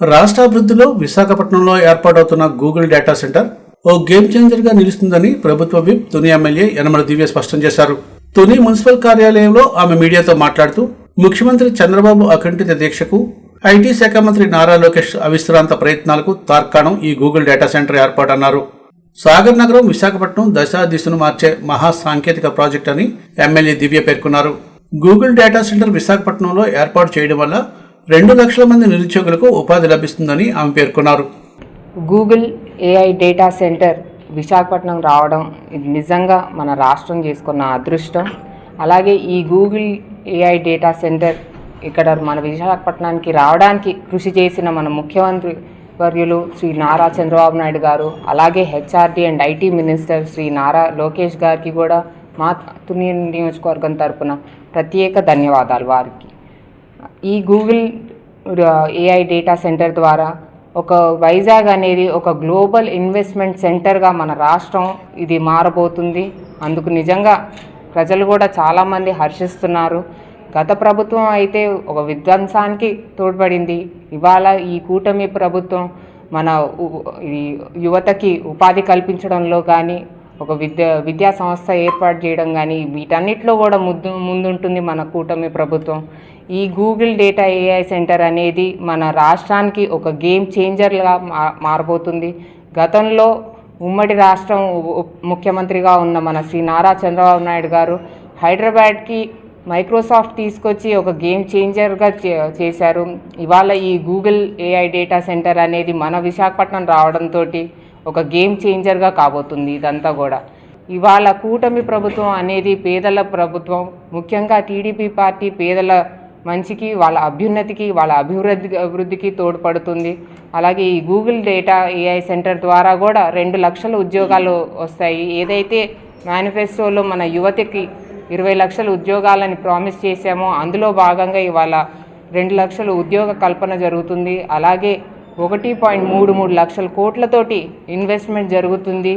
రాష్ట్రాభివృద్ధిలో విశాఖపట్నంలో ఏర్పాటవుతున్న Google data centre ఓ గేమ్ చేంజర్గా నిలుస్తుందని ప్రభుత్వ విప్ తుని ఎమ్మెల్యే యనమల దివ్య స్పష్టం చేశారు. తుని మున్సిపల్ కార్యాలయంలో ఆమె మీడియాతో మాట్లాడుతూ ముఖ్యమంత్రి చంద్రబాబు అఖండిత దీక్షకు ఐటీ శాఖ మంత్రి నారా లోకేష్ అవిశ్రాంత ప్రయత్నాలకు తార్కాణం ఈ గూగుల్ డేటా సెంటర్ ఏర్పాటన్నారు. సాగర్ నగరం విశాఖపట్నం దశా దిశను మార్చే మహా సాంకేతిక ప్రాజెక్ట్ అని ఎమ్మెల్యే దివ్య పేర్కొన్నారు. గూగుల్ డేటా సెంటర్ విశాఖపట్నంలో ఏర్పాటు చేయడం వల్ల రెండు లక్షల మంది నిరుద్యోగులకు ఉపాధి లభిస్తుందని ఆమె పేర్కొన్నారు. Google AI data centre Visakhapatnam రావడం ఇది నిజంగా మన రాష్ట్రం చేసుకున్న అదృష్టం. అలాగే ఈ గూగుల్ ఏఐ డేటా సెంటర్ ఇక్కడ మన విశాఖపట్నానికి రావడానికి కృషి చేసిన మన ముఖ్యమంత్రి వర్యులు శ్రీ నారా చంద్రబాబు నాయుడు గారు అలాగే HRD and IT minister Shri Nara Lokesh గారికి కూడా మా తుని నియోజకవర్గం తరపున ప్రత్యేక ధన్యవాదాలు వారికి. ఈ గూగుల్ ఏఐ డేటా సెంటర్ ద్వారా ఒక వైజాగ్ అనేది ఒక గ్లోబల్ ఇన్వెస్ట్మెంట్ సెంటర్గా మన రాష్ట్రం ఇది మారబోతుంది. అందుకు నిజంగా ప్రజలు కూడా చాలామంది హర్షిస్తున్నారు. గత ప్రభుత్వం అయితే ఒక విధ్వంసానికి తోడ్పడింది. ఇవాళ ఈ కూటమి ప్రభుత్వం మన ఈ యువతకి ఉపాధి కల్పించడంలో కానీ ఒక విద్య విద్యా సంస్థ ఏర్పాటు చేయడం కానీ వీటన్నిటిలో కూడా ముందు ముందుంటుంది మన కూటమి ప్రభుత్వం. ఈ గూగుల్ డేటా ఏఐ సెంటర్ అనేది మన రాష్ట్రానికి ఒక గేమ్ చేంజర్గా మా మారబోతుంది. గతంలో ఉమ్మడి రాష్ట్రం ముఖ్యమంత్రిగా ఉన్న మన శ్రీ నారా చంద్రబాబు నాయుడు గారు హైదరాబాద్కి మైక్రోసాఫ్ట్ తీసుకొచ్చి ఒక గేమ్ చేంజర్గా చే- చేశారు. ఇవాళ ఈ గూగుల్ ఏఐ డేటా సెంటర్ అనేది మన విశాఖపట్నం రావడంతో ఒక గేమ్ చేంజర్గా కాబోతుంది ఇదంతా కూడా. ఇవాళ కూటమి ప్రభుత్వం అనేది పేదల ప్రభుత్వం ముఖ్యంగా టీడీపీ పార్టీ పేదల మంచికి వాళ్ళ అభ్యున్నతికి వాళ్ళ అభివృద్ధి అభివృద్ధికి తోడ్పడుతుంది. అలాగే ఈ గూగుల్ డేటా ఏఐ సెంటర్ ద్వారా కూడా రెండు లక్షల ఉద్యోగాలు వస్తాయి. ఏదైతే మేనిఫెస్టోలో మన యువతకి ఇరవై లక్షల ఉద్యోగాలని ప్రామిస్ చేశామో అందులో భాగంగా ఇవాళ రెండు లక్షల ఉద్యోగ కల్పన జరుగుతుంది. అలాగే ఒకటి పాయింట్ మూడు మూడు లక్షల కోట్లతోటి ఇన్వెస్ట్మెంట్ జరుగుతుంది.